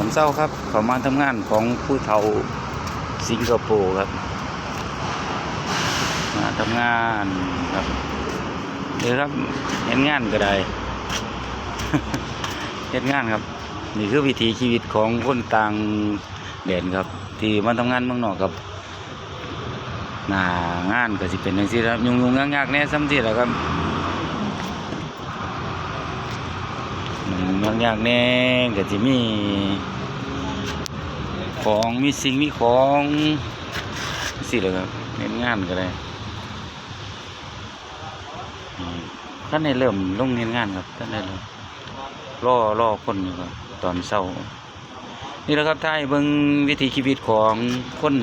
อนเช้าครับ เขามาทำงานของผู้เฒ่าสิงคโปร์ครับ มาทำงานครับเดี๋ยวครับเห็นงานก็ได้เห็นงานครับ นี่คือวิถีชีวิตของคนต่างแดนครับ ที่มาทำงานเมืองนอกครับหน้างานก็สิเป็นอย่างที่ครับยุ่งๆยากๆแน่ซ้ำที่แหละครับอืมยากๆแน่ก็จะมี ของมีสิ่งมีของสิเลยครับเน้นงานก็ได้ท่านได้เริ่มลงเน้นงานครับท่านได้เริ่มรอรอคนอยู่ครับตอนเช้า นี่แหละครับท้ายเบิ่งวิถีชีวิตของคน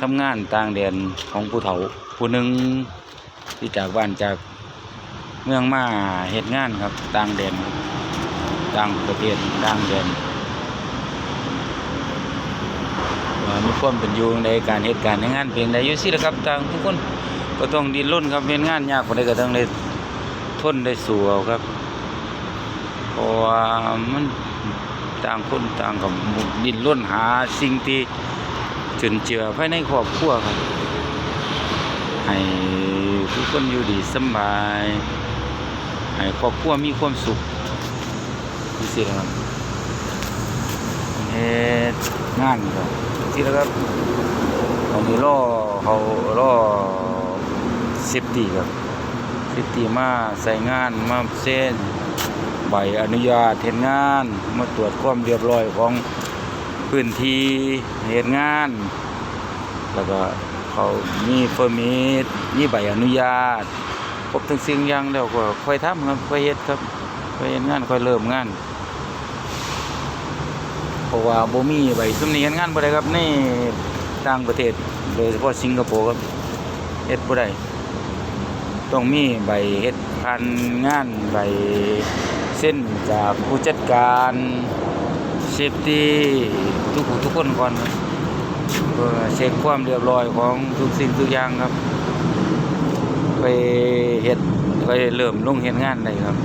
ทำงานต่างแดนของผู้เฒ่าผู้หนึ่งที่จากบ้านจากเมืองมาเหตุงานครับต่างแดนต่างประเทศต่างแดนว่า มีความเป็นอยู่ในการเหตุการณ์ในงานเพียงใดอยู่สิละครับต่างทุกคนก็ต้องดิ้นรนครับเป็นงานยากกว่าใดก็ต้องได้ทนได้สู้เอาครับเพราะว่ามันต่างคนต่างกับดิ้นรนหาสิ่งที่จนเจือภายในครอบครัวครับ ให้ทุกคนอยู่ดีสบาย ให้ครอบครัวมีความสุขนี่สิครับเฮ็ดงานครับ ที่แล้วครับตอนนี้รอเขารอเซฟตี้ครับเซฟตี้มาใส่งานมาเส้นใบอนุญาตเห็นงานมาตรวจความเรียบร้อยของพื้นที่เห็นงาน แล้วก็เขามีเฟอร์มิทมีใบอนุญาตครบทั้งสิ่งอย่างแล้วก็ค่อยทำครับค่อยเฮ็ดครับค่อยเฮ็ดงานค่อยเริ่มงาน เพราะว่าบ่มีใบซุมนี้เฮ็ดงานบ่ได้ครับในต่างประเทศโดยเฉพาะสิงคโปร์ครับเฮ็ดบ่ได้ต้องมีใบเฮ็ดพันงานใบเส้นจากผู้จัดการเซฟตี้ทุกผู้ทุกคนก่อนเช็คความเรียบร้อยของทุกสิ่งทุกอย่างครับ ไปเฮ็ดไปเริ่มลงเฮ็ดงานได้ครับ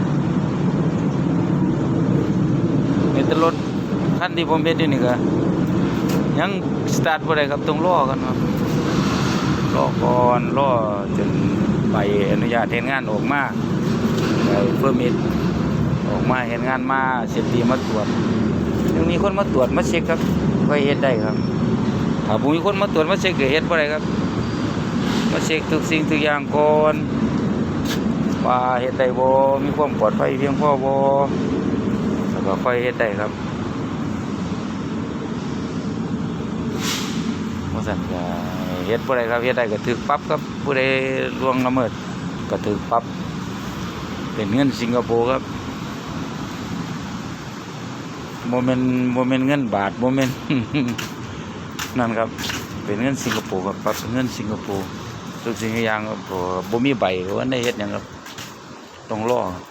เฮ็ดแต่รถ คันที่ผมเฮ็ดอยู่นี่ก็ยังสตาร์ทบ่ได้ครับต้องรอกันครับรอก่อนรอจนใบอนุญาตเฮ็ดงานออกมาใบเพิ่มมิดออกมาเฮ็ดงานมาเสร็จดีมาตรวจยังมีคนมาตรวจมาเช็คครับก็เฮ็ดได้ครับ ถ้าบ่มีคนมาตรวจมาเช็คก็เฮ็ดบ่ได้ครับ มาเช็คทุกสิ่งทุกอย่างก่อนว่าเฮ็ดได้บ่มีความปลอดภัยเพียงพอบ่แล้วก็ค่อยเฮ็ดได้ครับ บ่ซั่นก็เฮ็ดบ่ได้ครับเฮ็ดได้ก็ถูกปรับครับผู้ใดล่วงละเมิดก็ถูกปรับเป็นเงินสิงคโปร์ครับบ่แม่นบ่แม่นเงินบาทบ่แม่นนั่นครับ เป็นเงินสิงคโปร์ครับปรับเป็นเงินสิงคโปร์ทุกสิ่งทุกอย่างครับบ่บ่มีใบว่าได้เฮ็ดหยังครับต้องรอครับ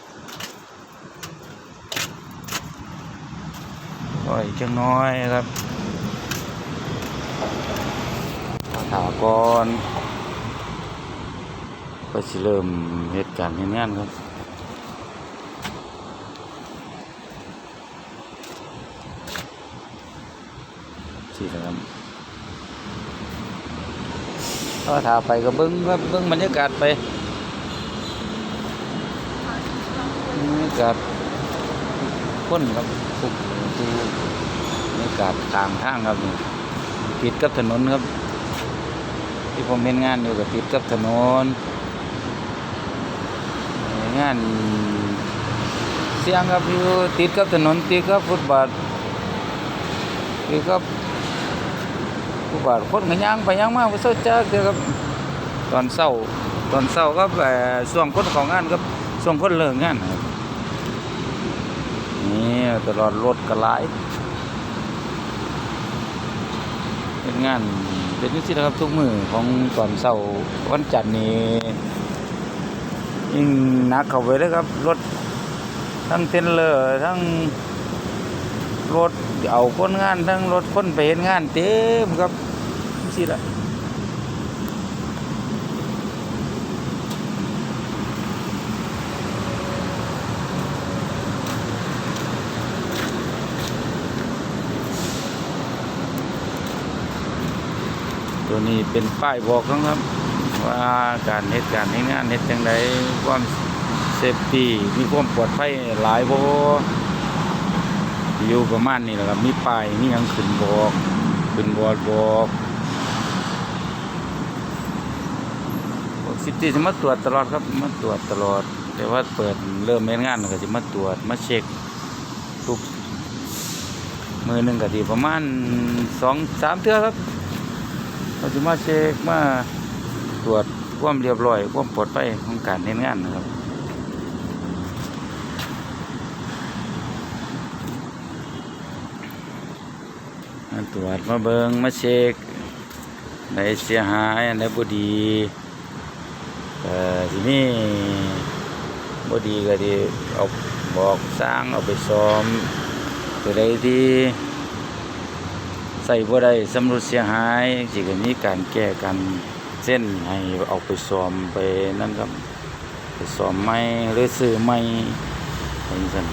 รออีกจังน้อยครับ ถาก่อนก็สิเริ่มเหตุการณ์เฮ็ดงานครับสิครับก็ถาไปก็เบิ้งครับเบิ้งบรรยากาศไปบรรยากาศคนครับทุกทุกบรรยากาศทางทางครับนี่ติดกับถนนครับ ที่ผมเห็นงานอยู่ก็ติดกับถนนงานเสียงครับอยู่ติดกับถนนติดกับฟุตบาทติดกับผู้บาดคนก็ย่างไปย่างมาบ่เซาจักเด้อครับตอนเช้าตอนเช้าก็เอ่อช่วงคนของงานครับช่วงคนเลิกงานครับนี่ตลอดรถก็หลายเป็นงาน เป็นจังซี่นะครับทุกมือของตอนเสาร์วันจันทร์นี้ยิ่งหนักเข้าไปเลยครับ รถทั้งเทนเลอร์ทั้งรถเอาคนงานทั้งรถคนไปเห็นงานเต็มครับสิละัวนี้เป็นป้ายบอกนะครับ ว่าการเฮ็ดการเฮ็ดงานเฮ็ดจังไดความเซฟตี้มีความปลอดภัยหลายบ่อยู่ประมาณนี้แหละครับ มีป้ายมีหยังขึ้นบอกขึ้นบอดบอกบอกซิตี้จะมาตรวจตลอดครับมาตรวจตลอด แต่ว่าเปิดเริ่มเฮ็ดงานก็จะมาตรวจมาเช็คทุกมือหนึ่งก็สิประมาณ2 3เทื่อครับ เขาจะมาเช็คมาตรวจความเรียบร้อยความปลอดภัยของการเฮ็ดงานนะครับมาตรวจมาเบิงมาเช็คในเสียหายอันบ่ดีเอ่อทีนี้บ่ดีก็ดีเอาบอกสร้างเอาไปซ่อมตัวใดที่ ส่บ่ได้สำรุดเสียหายสิก็มีการแก้กันเส้นให้เอาไปซ้อมไปนั่นครับไปซ้อมใหม่หรือซื้อใหม่เป็นสัน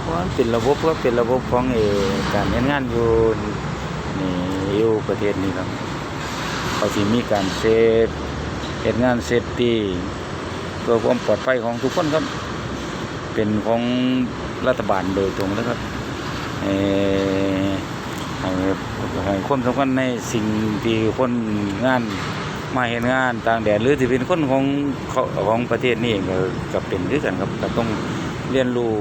เพราะมันเป็นระบบก็เป็นระบบของเออการเฮ็ดงานอยู่นี่อยู่ประเทศนี้ครับเขาสิมีการเซฟเฮ็ดงานเซฟตี้เพื่อความปลอดภัยของทุกคนครับ เป็นของ รัฐบาลโดยตรงนะครับให้ให้ความสำคัญในสิ่งที่คนงานมาเห็นงานต่างแดนหรือที่เป็นคนของของประเทศนี้เองก็กเป็นด้วยกันครับก็ต้องเรียนรู้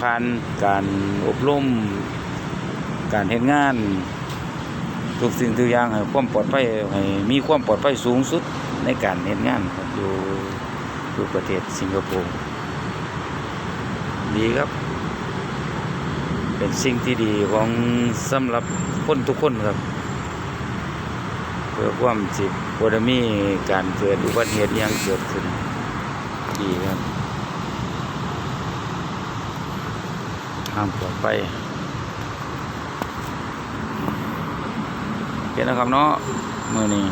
ผ่านการอบรมการเห็นงานทุกสิ่งทุกอย่างให้ความปลอดภัยให้มีความปลอดภัยสูงสุดในการเห็นงานครับอยู่อยู่ประเทศสิงคโปร์ ดีครับ เป็นสิ่งที่ดีของสำหรับคนทุกคนครับ เพื่อความสิบบ่ได้มีการเกิดอุบัติเหตุยังเกิดขึ้นดีครับห้ามปลอดไปโอเคนะครับเนาะมือนี้